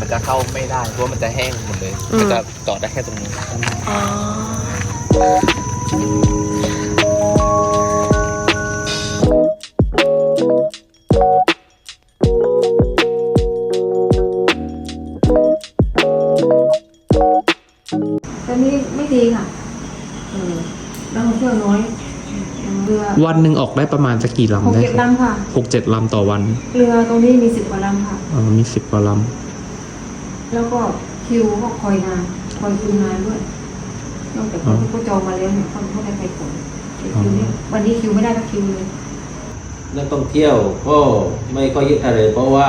มันจะเข้าไม่ได้เพราะว่ามันจะแห้งหมดเลยอืมมันจะจอดได้แค่ตรงนี้อ๋อตอนนี้ไม่ดีค่ะเออนักท่องเที่ยวน้อยเรือวันหนึ่งออกได้ประมาณสักกี่หกลำได้เจ็ดครับลำค่ะ หกเจ็ดลำต่อวันเรือตรงนี้มีสิบกว่าลำค่ะ อ๋อมีสิบกว่าล แล้วก็คิวก็คอยนานคอยคิวนานด้วยนอกจากคนที่เขาจองมาแล้วเนี่ยเขาไม่ได้ไปผลแต่คิวเนี่ยวันนี้คิวไม่ได้ก็คิวเลยนักท่องเที่ยวก็ไม่ค่อยเยอะเท่าไหร่เพราะว่า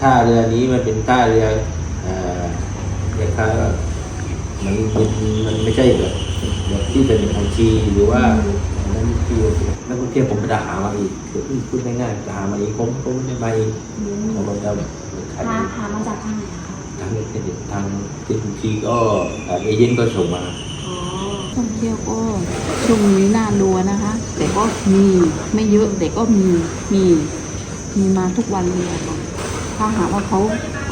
ท่าเรือนี้มันเป็นท่าเรือเอ่อคล้ายๆว่ามันเป็นมันไม่ใช่แบบแบบที่เป็นของชีหรือว่าอันนั้นที่นักท่องเที่ยวผมไปหามาอีกคือพูดง่ายๆจะหามาอีกผมผมไม่ได้มาเองผมเราจะขายพาพามาจากทางไหน อะคะทางทางที่บางทีก็เอเอเย่นก็ส่งมาท่องเที่ยวก็ช่วงนี้น่ารัวนะคะ แต่ก็มีไม่เยอะแต่ก็มีมีมีมาทุกวันเลยค่ะถ้าหากว่าเขา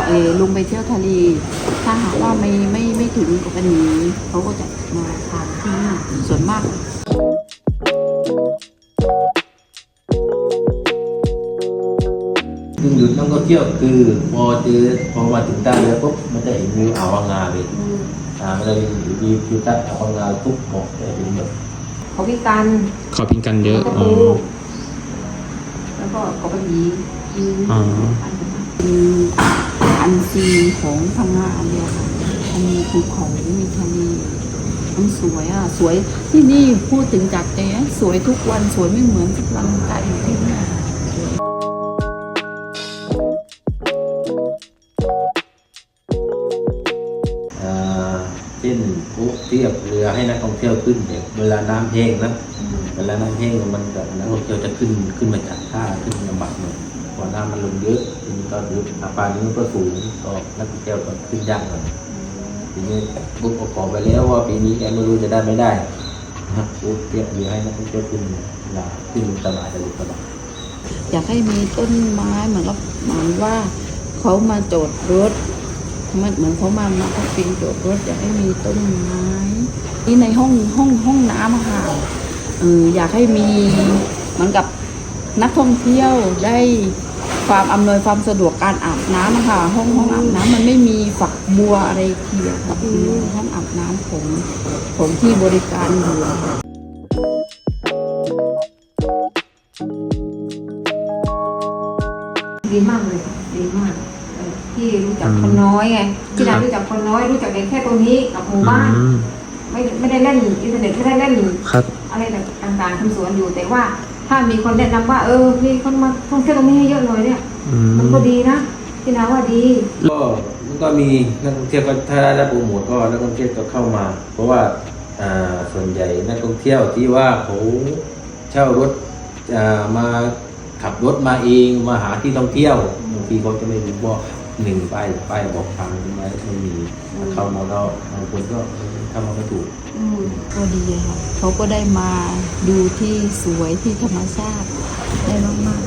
เออลงไปเที่ยวทะเลถ้าหากว่าไม่ไม่ไม่ถึงกับกันนี้เขาก็จะมาทานที่นี่ส่วนมาก ท่องเที่ยวคือพอเจอพอมาถึงท่าเรือปุ๊บมันจะเห็นวิวอ่าววังงาเลยอืมอ่ามันจะมีวิวทิวทัศน์อ่าววังงาปุ๊บหมอกจะเห็นแบบเขาพิการำเขาพิงกันเยอะตะอ๋อปูแล้วก็กบหยีอืมอ๋อเป็นอันซีนของพังงาอันเดียวค่ะมันมีภูเขามีทะเลมันสวยอะ สวยที่นี่พูดถึงจากใจนะสวยทุกวันสวยไม่เหมือนทุกวันการอยู่ที่นี่ เช่นปุ๊บเทียบเรือให้นักท่องเที่ยวขึ้นเนี่ยเวลาน้ำแห้งนะเวลาน้ำแห้งมันแบบนักท่องเที่ยวจะขึ้นขึ้นมาจากท่าขึ้นลำบากหน่อยพอน้ำมันลงเยอะทีนี้ก็ดูอาปานี้มันก็สูงก็นักท่องเที่ยวก็ขึ้นยากหน่อยทีนี้ปุ๊บประกอไปแล้วว่าปีนี้แกไม่รู้จะได้ไม่ได้นะปุ๊บเทียบเรือให้นักท่องเที่ยวขึ้นลาขึ้นสบายสะดวกสบายอยากให้มีต้นไม้เหมือนกับเหมือนว่าเขามาโจทย์รถ มันเหมือนเขามามาพักพิงโจทย์รถอยากให้มีต้นไม้นี่ในห้องห้องห้องน้ำอะค่ะเอออยากให้มีเหมือนกับนักท่องเที่ยวได้ความอำนวยความสะดวกการอาบน้ำอะค่ะ ห้องห้องอาบน้ำมันไม่มีฝักบัวอะไรเทียบกับห้องอาบน้ำของของที่บริการอยู่ดีมากเลยดีมาก ที่รู้จักคนน้อยไงที่เรารู้จักคนน้อยรู้จักเด็กแค่ตรงนี้กับหมู่บ้านอืมไม่ไม่ได้เล่นอินเทอร์เน็ตไม่ได้เล่นครับอะไรต่างๆทำสวนอยู่แต่ว่า ถ้ามีคนแนะนำว่า เออมีคนมาท่องเที่ยวตรงนี้ให้เยอะหน่อยเนี่ยอืมมันก็ดีนะที่นาว่าดีก็มันก็มีนักท่องเที่ยวก็ถ้าได้โปรโมทก็นักท่องเที่ยวก็เข้ามา เพราะว่าอ่าส่วนใหญ่นักท่องเที่ยวที่ว่าเขาเช่ารถอ่ามาขับรถมาเองมาหาที่ท่องเที่ยวบางทีเขาจะไม่รู้ว่า หนึ่งป้ายป้ายบอกทางไว้ไม่มีเข้ามาก็บางคนก็เข้ามาไม่ถูกอืมก็ดีค่ะเขาก็ได้มาดูที่สวยที่ธรรมชาติได้มาก